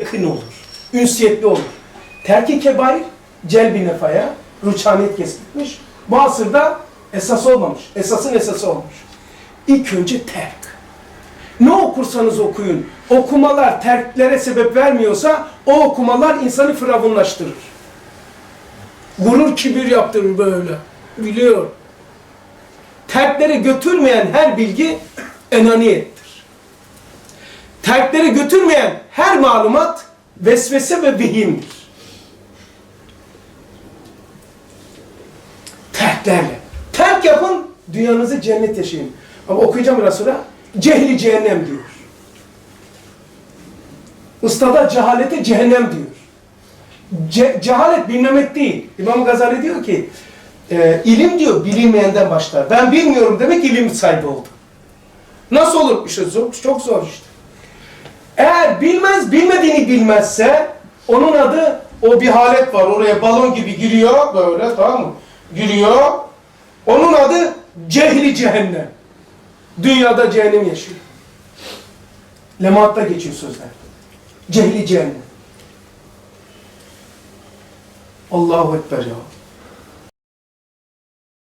yakın olur. Ünsiyetli olur. Terki kebair celbi nefaya ruçhaniyet kesmiş. Bu asırda esas olmamış. Esasın esası olmuş. İlk önce terk. Ne okursanız okuyun. Okumalar terklere sebep vermiyorsa o okumalar insanı firavunlaştırır. Gurur kibir yaptırır böyle. Biliyor. Terklere götürmeyen her bilgi enaniyettir. Terklere götürmeyen her malumat vesvese ve vehimdir. Terklerle. Terk yapın, dünyanızı cennet yaşayın. Ama okuyacağım biraz sonra. Cehli cehennem diyor. Ustada cehalete cehennem diyor. Ce- cehalet bilmemek değil. İmam Gazali diyor ki, e, ilim diyor bilinmeyenden başlar. Ben bilmiyorum demek ilim sahibi oldu. Nasıl olur? İşte zor, çok zor işte. Eğer bilmez, bilmediğini bilmezse onun adı o bir halet var. Oraya balon gibi giriyor böyle tamam mı? Giriyor. Onun adı cehli cehennem. Dünyada cehennem yaşıyor. Lematta geçiyor sözler. Cehli cehennem. Allahu Ekber ya.